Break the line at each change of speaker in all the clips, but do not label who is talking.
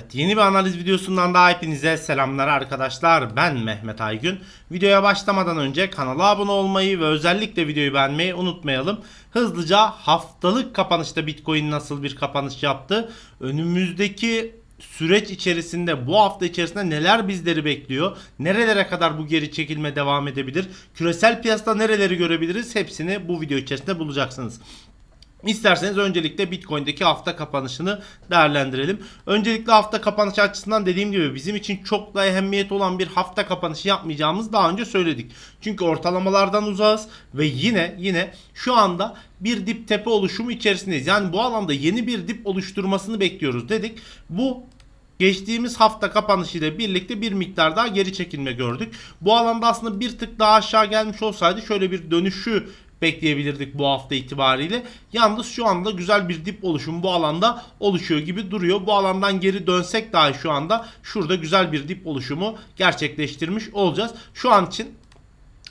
Evet yeni bir analiz videosundan daha hepinize selamlar arkadaşlar. Ben Mehmet Aygün. Videoya başlamadan önce kanala abone olmayı ve özellikle videoyu beğenmeyi unutmayalım. Hızlıca haftalık kapanışta Bitcoin nasıl bir kapanış yaptı? Önümüzdeki süreç içerisinde bu hafta içerisinde neler bizleri bekliyor? Nerelere kadar bu geri çekilme devam edebilir? Küresel piyasada nereleri görebiliriz? Hepsini bu video içerisinde bulacaksınız. İsterseniz öncelikle Bitcoin'deki hafta kapanışını değerlendirelim. Öncelikle hafta kapanışı açısından dediğim gibi bizim için çok da ehemmiyet olan bir hafta kapanışı yapmayacağımız daha önce söyledik. Çünkü ortalamalardan uzağız ve yine yine şu anda bir dip tepe oluşumu içerisindeyiz. Yani bu alanda yeni bir dip oluşturmasını bekliyoruz dedik. Bu Geçtiğimiz hafta kapanışı ile birlikte bir miktar daha geri çekilme gördük. Bu alanda aslında bir tık daha aşağı gelmiş olsaydı şöyle bir dönüşü bekleyebilirdik bu hafta itibariyle. Yalnız şu anda güzel bir dip oluşumu bu alanda oluşuyor gibi duruyor. Bu alandan geri dönsek dahi şu anda şurada güzel bir dip oluşumu gerçekleştirmiş olacağız. Şu an için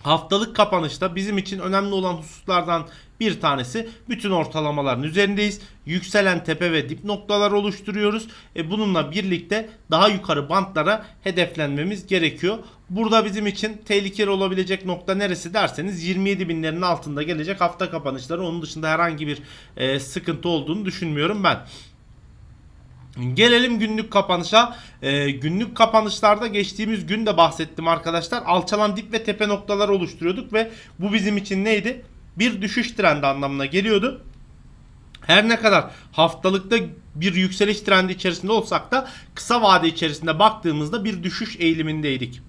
Haftalık kapanışta bizim için önemli olan hususlardan bir tanesi bütün ortalamaların üzerindeyiz. Yükselen tepe ve dip noktalar oluşturuyoruz. E bununla birlikte daha yukarı bantlara hedeflenmemiz gerekiyor. Burada bizim için tehlikeli olabilecek nokta neresi derseniz 27 binlerin altında gelecek hafta kapanışları. Onun dışında herhangi bir e, sıkıntı olduğunu düşünmüyorum ben. Gelelim günlük kapanışa. Ee, günlük kapanışlarda geçtiğimiz gün de bahsettim arkadaşlar. Alçalan dip ve tepe noktalar oluşturuyorduk ve bu bizim için neydi? Bir düşüş trendi anlamına geliyordu. Her ne kadar haftalıkta bir yükseliş trendi içerisinde olsak da kısa vade içerisinde baktığımızda bir düşüş eğilimindeydik.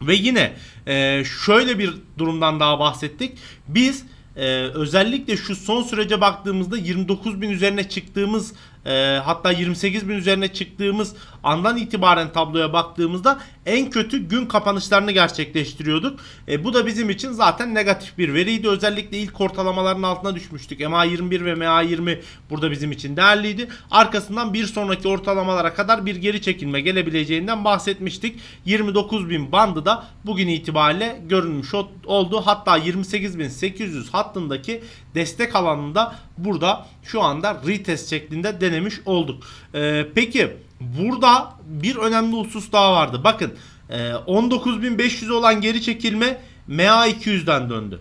Ve yine e, şöyle bir durumdan daha bahsettik. Biz e, özellikle şu son sürece baktığımızda 29 bin üzerine çıktığımız e, hatta 28 bin üzerine çıktığımız andan itibaren tabloya baktığımızda en kötü gün kapanışlarını gerçekleştiriyorduk. E, bu da bizim için zaten negatif bir veriydi. Özellikle ilk ortalamaların altına düşmüştük. MA21 ve MA20 burada bizim için değerliydi. Arkasından bir sonraki ortalamalara kadar bir geri çekilme gelebileceğinden bahsetmiştik. 29 bin bandı da bugün itibariyle görünmüş oldu. Hatta 28.800 hattındaki destek alanında burada şu anda retest şeklinde denemiş olduk. Ee, peki burada bir önemli husus daha vardı. Bakın e, 19.500 olan geri çekilme MA200'den döndü.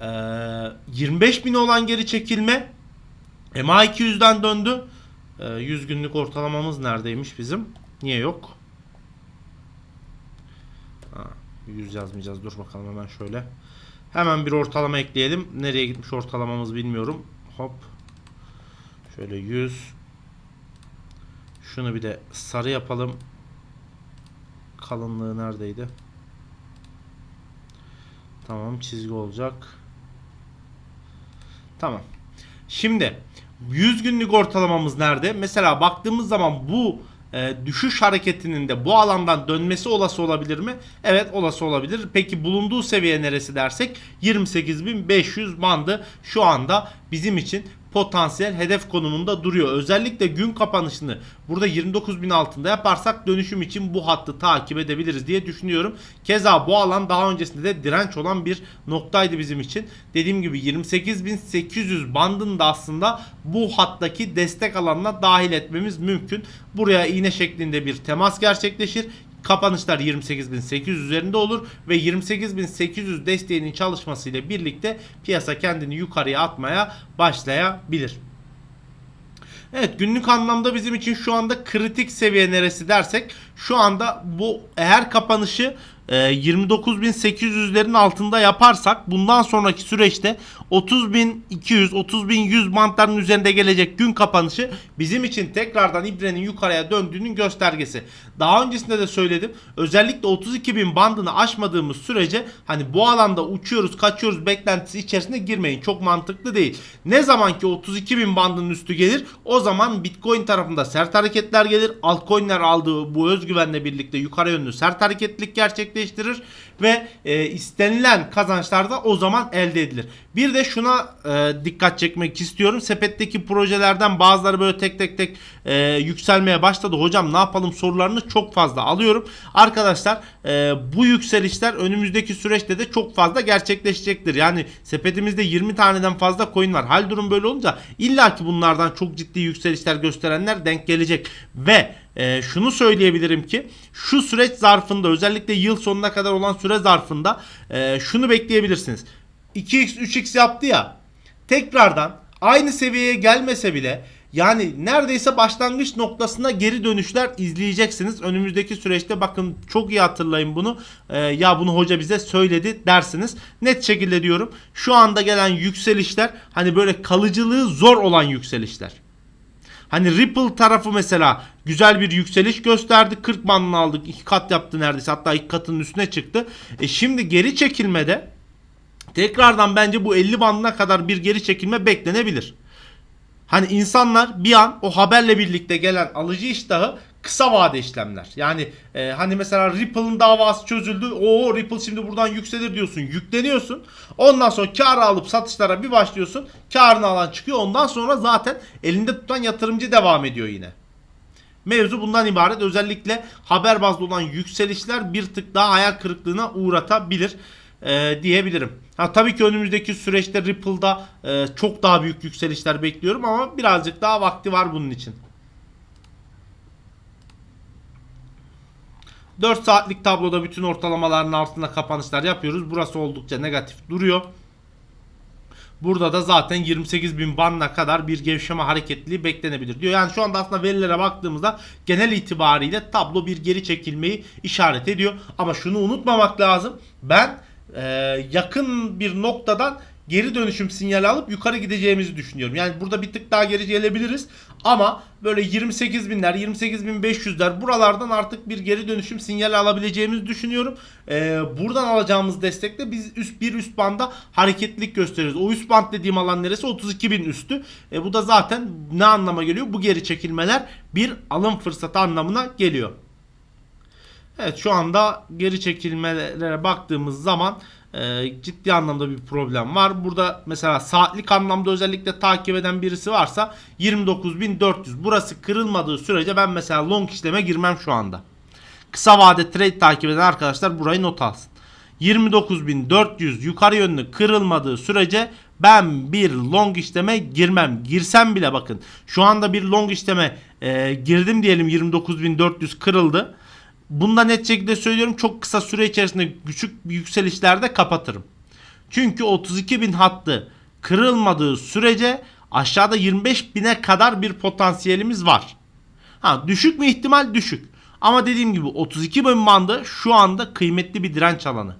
E, 25.000 olan geri çekilme MA200'den döndü. E, 100 günlük ortalamamız neredeymiş bizim? Niye yok? Ha, 100 yazmayacağız. Dur bakalım hemen şöyle. Hemen bir ortalama ekleyelim. Nereye gitmiş ortalamamız bilmiyorum. Hop. Şöyle 100. Şunu bir de sarı yapalım. Kalınlığı neredeydi? Tamam çizgi olacak. Tamam. Şimdi 100 günlük ortalamamız nerede? Mesela baktığımız zaman bu e, düşüş hareketinin de bu alandan dönmesi olası olabilir mi? Evet olası olabilir. Peki bulunduğu seviye neresi dersek 28.500 bandı şu anda bizim için potansiyel hedef konumunda duruyor. Özellikle gün kapanışını burada 29.000 altında yaparsak dönüşüm için bu hattı takip edebiliriz diye düşünüyorum. Keza bu alan daha öncesinde de direnç olan bir noktaydı bizim için. Dediğim gibi 28.800 bandını da aslında bu hattaki destek alanına dahil etmemiz mümkün. Buraya iğne şeklinde bir temas gerçekleşir. Kapanışlar 28.800 üzerinde olur ve 28.800 desteğinin çalışmasıyla birlikte piyasa kendini yukarıya atmaya başlayabilir. Evet günlük anlamda bizim için şu anda kritik seviye neresi dersek şu anda bu eğer kapanışı e, 29.800'lerin altında yaparsak bundan sonraki süreçte 30.200 30.100 bantların üzerinde gelecek gün kapanışı bizim için tekrardan ibrenin yukarıya döndüğünün göstergesi. Daha öncesinde de söyledim. Özellikle 32.000 bandını aşmadığımız sürece hani bu alanda uçuyoruz, kaçıyoruz beklentisi içerisine girmeyin. Çok mantıklı değil. Ne zaman ki 32.000 bandının üstü gelir o zaman Bitcoin tarafında sert hareketler gelir. Altcoin'ler aldığı bu özgüvenle birlikte yukarı yönlü sert hareketlilik gerçekleştirir ve e, istenilen kazançlar da o zaman elde edilir. Bir de şuna e, dikkat çekmek istiyorum. Sepetteki projelerden bazıları böyle tek tek tek e, yükselmeye başladı. Hocam ne yapalım sorularını çok fazla alıyorum. Arkadaşlar e, bu yükselişler önümüzdeki süreçte de çok fazla gerçekleşecektir. Yani sepetimizde 20 taneden fazla coin var. Hal durum böyle olunca illaki bunlardan çok ciddi yükselişler gösterenler denk gelecek. Ve e, şunu söyleyebilirim ki şu süreç zarfında özellikle yıl sonuna kadar olan süre zarfında e, şunu bekleyebilirsiniz. 2x 3x yaptı ya tekrardan aynı seviyeye gelmese bile yani neredeyse başlangıç noktasına geri dönüşler izleyeceksiniz. Önümüzdeki süreçte bakın çok iyi hatırlayın bunu. Ee, ya bunu hoca bize söyledi dersiniz. Net şekilde diyorum. Şu anda gelen yükselişler hani böyle kalıcılığı zor olan yükselişler. Hani Ripple tarafı mesela güzel bir yükseliş gösterdi. 40 bandını aldık. iki kat yaptı neredeyse. Hatta iki katının üstüne çıktı. E şimdi geri çekilmede tekrardan bence bu 50 bandına kadar bir geri çekilme beklenebilir. Hani insanlar bir an o haberle birlikte gelen alıcı iştahı kısa vade işlemler. Yani e, hani mesela Ripple'ın davası çözüldü. O Ripple şimdi buradan yükselir diyorsun. Yükleniyorsun. Ondan sonra kar alıp satışlara bir başlıyorsun. Karını alan çıkıyor. Ondan sonra zaten elinde tutan yatırımcı devam ediyor yine. Mevzu bundan ibaret. Özellikle haber bazlı olan yükselişler bir tık daha hayal kırıklığına uğratabilir e, diyebilirim. Ha, tabii ki önümüzdeki süreçte Ripple'da e, çok daha büyük yükselişler bekliyorum ama birazcık daha vakti var bunun için. 4 saatlik tabloda bütün ortalamaların altında kapanışlar yapıyoruz. Burası oldukça negatif duruyor. Burada da zaten 28 bin bandına kadar bir gevşeme hareketliliği beklenebilir diyor. Yani şu anda aslında verilere baktığımızda genel itibariyle tablo bir geri çekilmeyi işaret ediyor. Ama şunu unutmamak lazım. Ben e, yakın bir noktadan geri dönüşüm sinyali alıp yukarı gideceğimizi düşünüyorum. Yani burada bir tık daha geri gelebiliriz. Ama böyle 28 binler, 28 bin 500'ler buralardan artık bir geri dönüşüm sinyali alabileceğimizi düşünüyorum. Ee, buradan alacağımız destekle biz üst bir üst banda hareketlilik gösteriyoruz. O üst band dediğim alan neresi? 32 bin üstü. E, bu da zaten ne anlama geliyor? Bu geri çekilmeler bir alım fırsatı anlamına geliyor. Evet şu anda geri çekilmelere baktığımız zaman e, ciddi anlamda bir problem var. Burada mesela saatlik anlamda özellikle takip eden birisi varsa 29.400 burası kırılmadığı sürece ben mesela long işleme girmem şu anda. Kısa vade trade takip eden arkadaşlar burayı not alsın. 29.400 yukarı yönlü kırılmadığı sürece ben bir long işleme girmem. Girsem bile bakın şu anda bir long işleme e, girdim diyelim 29.400 kırıldı. Bunda net şekilde söylüyorum çok kısa süre içerisinde küçük yükselişlerde kapatırım. Çünkü 32 bin hattı kırılmadığı sürece aşağıda 25 bine kadar bir potansiyelimiz var. Ha düşük mü ihtimal düşük. Ama dediğim gibi 32 bin bandı şu anda kıymetli bir direnç alanı.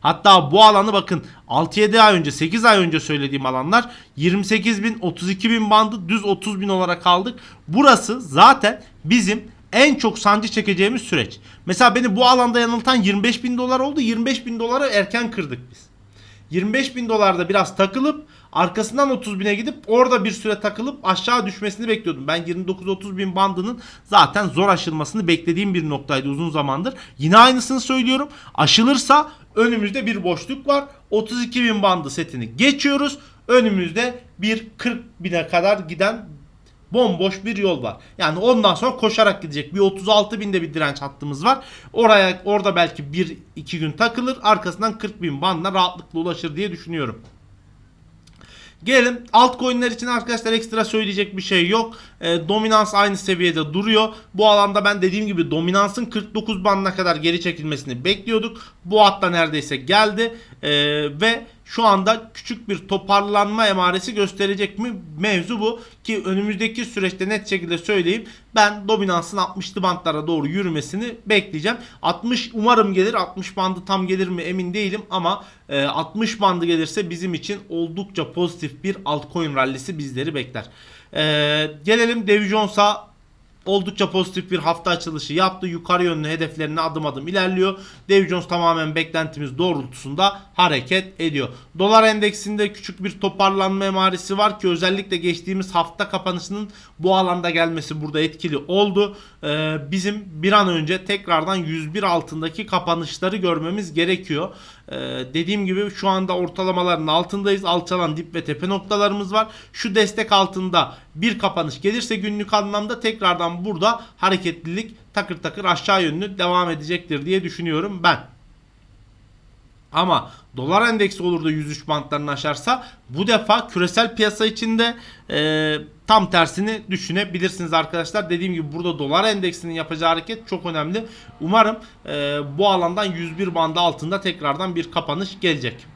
Hatta bu alanı bakın 6-7 ay önce 8 ay önce söylediğim alanlar 28 bin 32 bin bandı düz 30 bin olarak aldık. Burası zaten bizim en çok sancı çekeceğimiz süreç. Mesela beni bu alanda yanıltan 25 bin dolar oldu. 25 bin doları erken kırdık biz. 25 bin dolarda biraz takılıp arkasından 30 bine gidip orada bir süre takılıp aşağı düşmesini bekliyordum. Ben 29-30 bin bandının zaten zor aşılmasını beklediğim bir noktaydı uzun zamandır. Yine aynısını söylüyorum. Aşılırsa önümüzde bir boşluk var. 32 bin bandı setini geçiyoruz. Önümüzde bir 40 bine kadar giden bomboş bir yol var. Yani ondan sonra koşarak gidecek. Bir 36 binde bir direnç hattımız var. Oraya orada belki 1-2 gün takılır. Arkasından 40 bin bandına rahatlıkla ulaşır diye düşünüyorum. Gelelim altcoin'ler için arkadaşlar ekstra söyleyecek bir şey yok. E, dominans aynı seviyede duruyor. Bu alanda ben dediğim gibi dominansın 49 bandına kadar geri çekilmesini bekliyorduk. Bu hatta neredeyse geldi. E, ve şu anda küçük bir toparlanma emaresi gösterecek mi? Mevzu bu. Ki önümüzdeki süreçte net şekilde söyleyeyim. Ben dominansın 60'lı bantlara doğru yürümesini bekleyeceğim. 60 umarım gelir. 60 bandı tam gelir mi emin değilim ama e, 60 bandı gelirse bizim için oldukça pozitif bir altcoin rallisi bizleri bekler. E, gelelim Dow Jones'a oldukça pozitif bir hafta açılışı yaptı. Yukarı yönlü hedeflerine adım adım ilerliyor. Dow Jones tamamen beklentimiz doğrultusunda hareket ediyor. Dolar endeksinde küçük bir toparlanma emaresi var ki özellikle geçtiğimiz hafta kapanışının bu alanda gelmesi burada etkili oldu. Ee, bizim bir an önce tekrardan 101 altındaki kapanışları görmemiz gerekiyor. Ee, dediğim gibi şu anda ortalamaların altındayız. Alçalan dip ve tepe noktalarımız var. Şu destek altında bir kapanış gelirse günlük anlamda tekrardan burada hareketlilik takır takır aşağı yönlü devam edecektir diye düşünüyorum ben. Ama dolar endeksi olur da 103 bantlarını aşarsa bu defa küresel piyasa içinde e, tam tersini düşünebilirsiniz arkadaşlar. Dediğim gibi burada dolar endeksinin yapacağı hareket çok önemli. Umarım e, bu alandan 101 bandı altında tekrardan bir kapanış gelecek.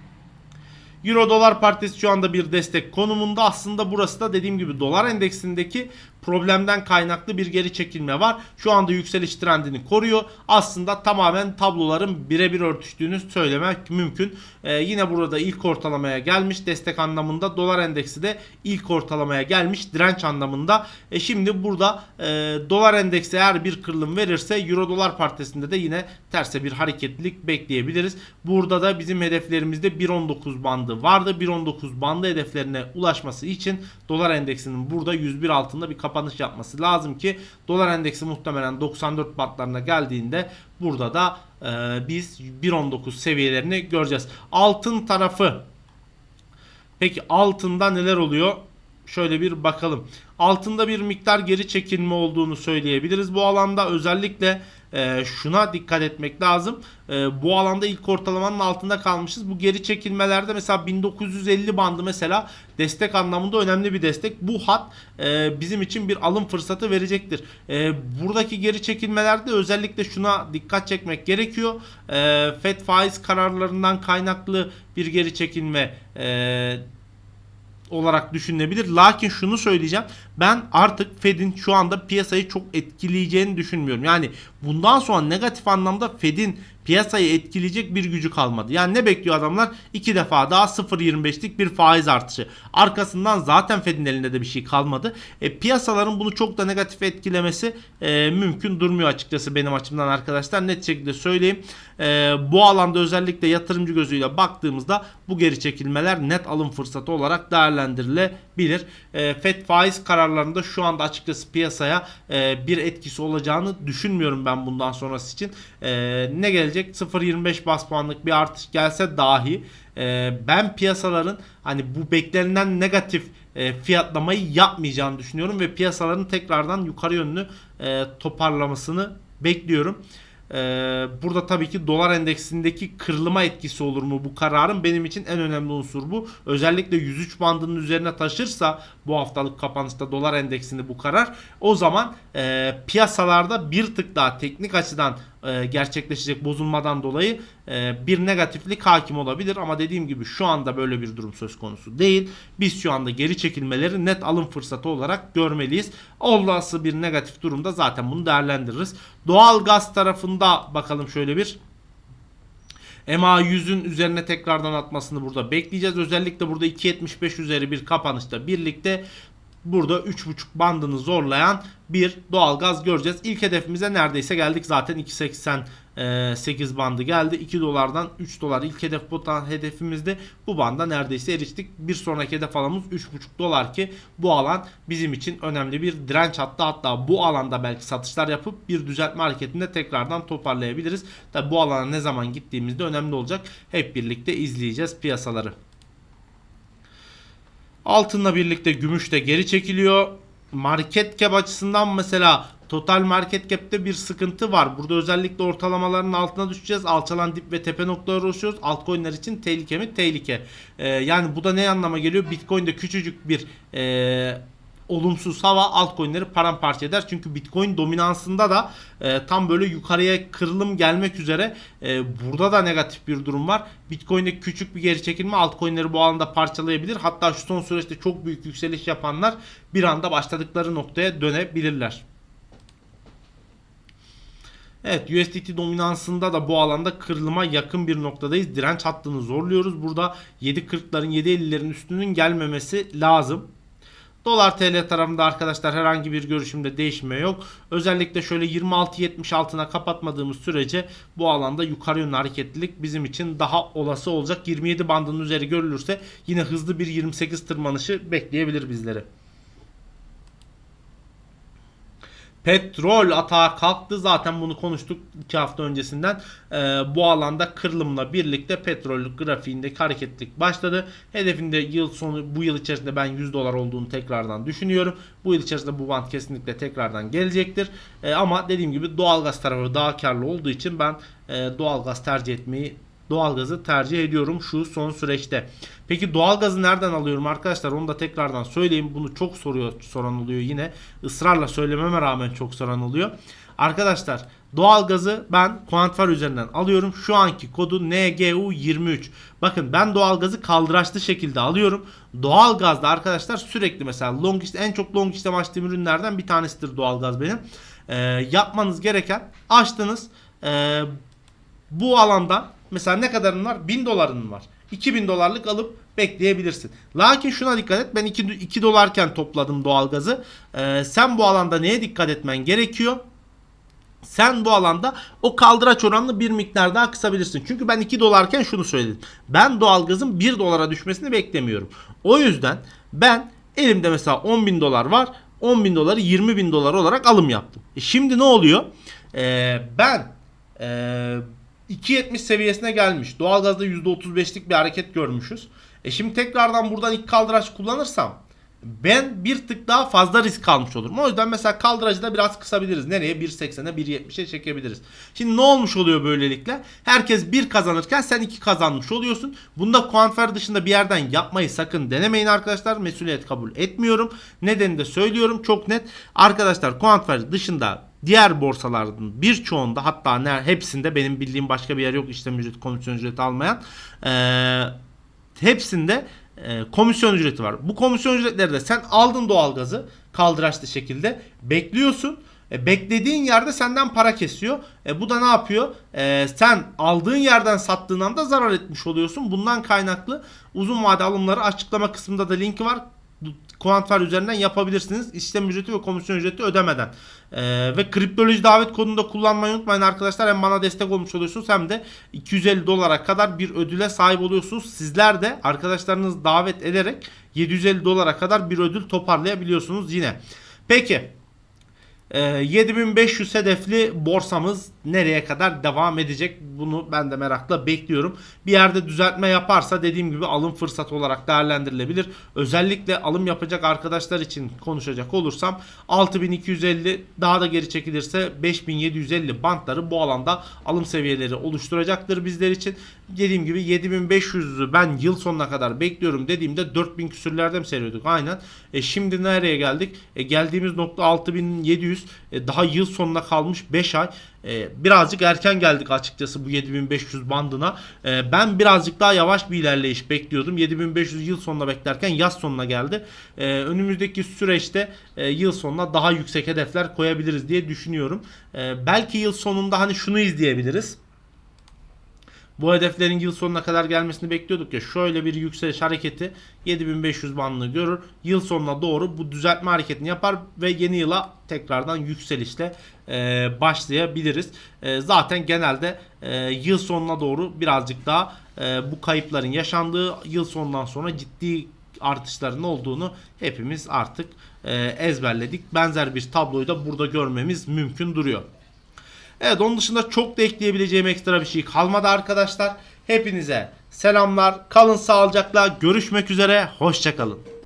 Euro dolar partisi şu anda bir destek konumunda. Aslında burası da dediğim gibi dolar endeksindeki problemden kaynaklı bir geri çekilme var. Şu anda yükseliş trendini koruyor. Aslında tamamen tabloların birebir örtüştüğünü söylemek mümkün. Ee, yine burada ilk ortalamaya gelmiş destek anlamında. Dolar endeksi de ilk ortalamaya gelmiş direnç anlamında. E şimdi burada e, dolar endeksi eğer bir kırılım verirse Euro dolar partisinde de yine terse bir hareketlilik bekleyebiliriz. Burada da bizim hedeflerimizde 1.19 bandı vardı. 1.19 bandı hedeflerine ulaşması için dolar endeksinin burada 101 altında bir kapanış yapması lazım ki dolar endeksi muhtemelen 94 bantlarına geldiğinde burada da e, biz 1.19 seviyelerini göreceğiz. Altın tarafı Peki altında neler oluyor? Şöyle bir bakalım. Altında bir miktar geri çekilme olduğunu söyleyebiliriz. Bu alanda özellikle e, şuna dikkat etmek lazım. E, bu alanda ilk ortalamanın altında kalmışız. Bu geri çekilmelerde mesela 1950 bandı mesela destek anlamında önemli bir destek. Bu hat e, bizim için bir alım fırsatı verecektir. E, buradaki geri çekilmelerde özellikle şuna dikkat çekmek gerekiyor. E, FED faiz kararlarından kaynaklı bir geri çekilme e, olarak düşünülebilir. Lakin şunu söyleyeceğim. Ben artık Fed'in şu anda piyasayı çok etkileyeceğini düşünmüyorum. Yani bundan sonra negatif anlamda Fed'in piyasayı etkileyecek bir gücü kalmadı. Yani ne bekliyor adamlar? İki defa daha 0.25'lik bir faiz artışı. Arkasından zaten Fed'in elinde de bir şey kalmadı. E, piyasaların bunu çok da negatif etkilemesi e, mümkün durmuyor açıkçası benim açımdan arkadaşlar. Net şekilde söyleyeyim. E, bu alanda özellikle yatırımcı gözüyle baktığımızda bu geri çekilmeler net alım fırsatı olarak değerlendirilebilir. E, Fed faiz kararlarında şu anda açıkçası piyasaya e, bir etkisi olacağını düşünmüyorum ben bundan sonrası için. E, ne gelecek? 0.25 bas puanlık bir artış gelse dahi e, ben piyasaların hani bu beklenen negatif e, fiyatlamayı yapmayacağını düşünüyorum ve piyasaların tekrardan yukarı yönlü e, toparlamasını bekliyorum. Ee, burada tabii ki dolar endeksindeki kırılıma etkisi olur mu bu kararın benim için en önemli unsur bu. Özellikle 103 bandının üzerine taşırsa bu haftalık kapanışta dolar endeksini bu karar o zaman e, piyasalarda bir tık daha teknik açıdan gerçekleşecek bozulmadan dolayı e, bir negatiflik hakim olabilir ama dediğim gibi şu anda böyle bir durum söz konusu değil. Biz şu anda geri çekilmeleri net alım fırsatı olarak görmeliyiz. Olası bir negatif durumda zaten bunu değerlendiririz. Doğal gaz tarafında bakalım şöyle bir MA 100'ün üzerine tekrardan atmasını burada bekleyeceğiz. Özellikle burada 2.75 üzeri bir kapanışta birlikte burada 3.5 bandını zorlayan bir doğalgaz göreceğiz. İlk hedefimize neredeyse geldik zaten 2.88 bandı geldi. 2 dolardan 3 dolar ilk hedef potan hedefimizde bu banda neredeyse eriştik. Bir sonraki hedef alanımız 3.5 dolar ki bu alan bizim için önemli bir direnç hatta hatta bu alanda belki satışlar yapıp bir düzeltme hareketinde tekrardan toparlayabiliriz. Tabi bu alana ne zaman gittiğimizde önemli olacak. Hep birlikte izleyeceğiz piyasaları. Altınla birlikte gümüş de geri çekiliyor. Market cap açısından mesela total market cap'te bir sıkıntı var. Burada özellikle ortalamaların altına düşeceğiz. Alçalan dip ve tepe noktaları oluşuyoruz. Altcoin'ler için tehlike mi? Tehlike. Ee, yani bu da ne anlama geliyor? Bitcoin'de küçücük bir e, olumsuz hava altcoin'leri paramparça eder. Çünkü Bitcoin dominansında da e, tam böyle yukarıya kırılım gelmek üzere e, burada da negatif bir durum var. Bitcoin'de küçük bir geri çekilme altcoin'leri bu alanda parçalayabilir. Hatta şu son süreçte çok büyük yükseliş yapanlar bir anda başladıkları noktaya dönebilirler. Evet USDT dominansında da bu alanda kırılıma yakın bir noktadayız. Direnç hattını zorluyoruz. Burada 7.40'ların 7.50'lerin üstünün gelmemesi lazım. Dolar TL tarafında arkadaşlar herhangi bir görüşümde değişme yok. Özellikle şöyle 26.70 altına kapatmadığımız sürece bu alanda yukarı yönlü hareketlilik bizim için daha olası olacak. 27 bandının üzeri görülürse yine hızlı bir 28 tırmanışı bekleyebilir bizleri. Petrol atağa kalktı. Zaten bunu konuştuk 2 hafta öncesinden. Ee, bu alanda kırılımla birlikte petrol grafiğindeki hareketlilik başladı. Hedefinde yıl sonu bu yıl içerisinde ben 100 dolar olduğunu tekrardan düşünüyorum. Bu yıl içerisinde bu band kesinlikle tekrardan gelecektir. Ee, ama dediğim gibi doğalgaz tarafı daha karlı olduğu için ben e, doğalgaz tercih etmeyi doğalgazı tercih ediyorum şu son süreçte. Peki doğalgazı nereden alıyorum arkadaşlar? Onu da tekrardan söyleyeyim. Bunu çok soruyor soran oluyor yine. Israrla söylememe rağmen çok soran oluyor. Arkadaşlar doğalgazı ben Quantfar üzerinden alıyorum. Şu anki kodu NGU23. Bakın ben doğalgazı kaldıraçlı şekilde alıyorum. Doğalgazda arkadaşlar sürekli mesela long işte en çok long işlem açtığım ürünlerden bir tanesidir doğalgaz benim. Ee, yapmanız gereken açtınız. Ee, bu alanda mesela ne kadarın var? 1000 doların var. 2000 dolarlık alıp bekleyebilirsin. Lakin şuna dikkat et. Ben 2, 2 dolarken topladım doğalgazı. Ee, sen bu alanda neye dikkat etmen gerekiyor? Sen bu alanda o kaldıraç oranını bir miktar daha kısabilirsin. Çünkü ben 2 dolarken şunu söyledim. Ben doğalgazın 1 dolara düşmesini beklemiyorum. O yüzden ben elimde mesela 10 bin dolar var. 10 bin doları 20 bin dolar olarak alım yaptım. E şimdi ne oluyor? Ee, ben ee, 2.70 seviyesine gelmiş. Doğalgazda %35'lik bir hareket görmüşüz. E şimdi tekrardan buradan ilk kaldıraç kullanırsam ben bir tık daha fazla risk almış olurum. O yüzden mesela kaldıracı da biraz kısabiliriz. Nereye? 1.80'e 1.70'e çekebiliriz. Şimdi ne olmuş oluyor böylelikle? Herkes bir kazanırken sen iki kazanmış oluyorsun. Bunda kuantfer dışında bir yerden yapmayı sakın denemeyin arkadaşlar. Mesuliyet kabul etmiyorum. Nedenini de söylüyorum çok net. Arkadaşlar kuantfer dışında diğer borsaların birçoğunda hatta ne, hepsinde benim bildiğim başka bir yer yok işlem ücreti komisyon ücreti almayan. Ee, hepsinde e, komisyon ücreti var. Bu komisyon ücretleri de sen aldın doğalgazı kaldıraçlı şekilde bekliyorsun. E, beklediğin yerde senden para kesiyor. E, bu da ne yapıyor? E, sen aldığın yerden sattığın anda zarar etmiş oluyorsun. Bundan kaynaklı uzun vade alımları açıklama kısmında da linki var. Quantfer üzerinden yapabilirsiniz. İşlem ücreti ve komisyon ücreti ödemeden. Ee, ve kriptoloji davet kodunu da kullanmayı unutmayın arkadaşlar. Hem bana destek olmuş oluyorsunuz hem de 250 dolara kadar bir ödüle sahip oluyorsunuz. Sizler de arkadaşlarınız davet ederek 750 dolara kadar bir ödül toparlayabiliyorsunuz yine. Peki ee, 7500 hedefli borsamız nereye kadar devam edecek? Bunu ben de merakla bekliyorum. Bir yerde düzeltme yaparsa dediğim gibi alım fırsatı olarak değerlendirilebilir. Özellikle alım yapacak arkadaşlar için konuşacak olursam 6250 daha da geri çekilirse 5750 bantları bu alanda alım seviyeleri oluşturacaktır bizler için. Dediğim gibi 7500'ü ben yıl sonuna kadar bekliyorum dediğimde 4000 küsürlerde mi seriyorduk? Aynen. E şimdi nereye geldik? E geldiğimiz nokta 6700 e, daha yıl sonuna kalmış 5 ay. E, birazcık erken geldik açıkçası bu 7500 bandına. E, ben birazcık daha yavaş bir ilerleyiş bekliyordum. 7500 yıl sonuna beklerken yaz sonuna geldi. E, önümüzdeki süreçte e, yıl sonuna daha yüksek hedefler koyabiliriz diye düşünüyorum. E, belki yıl sonunda hani şunu izleyebiliriz. Bu hedeflerin yıl sonuna kadar gelmesini bekliyorduk ya şöyle bir yükseliş hareketi 7500 bandını görür. Yıl sonuna doğru bu düzeltme hareketini yapar ve yeni yıla tekrardan yükselişle e, başlayabiliriz. E, zaten genelde e, yıl sonuna doğru birazcık daha e, bu kayıpların yaşandığı yıl sonundan sonra ciddi artışların olduğunu hepimiz artık e, ezberledik. Benzer bir tabloyu da burada görmemiz mümkün duruyor. Evet onun dışında çok da ekleyebileceğim ekstra bir şey kalmadı arkadaşlar. Hepinize selamlar. Kalın sağlıcakla. Görüşmek üzere. Hoşçakalın.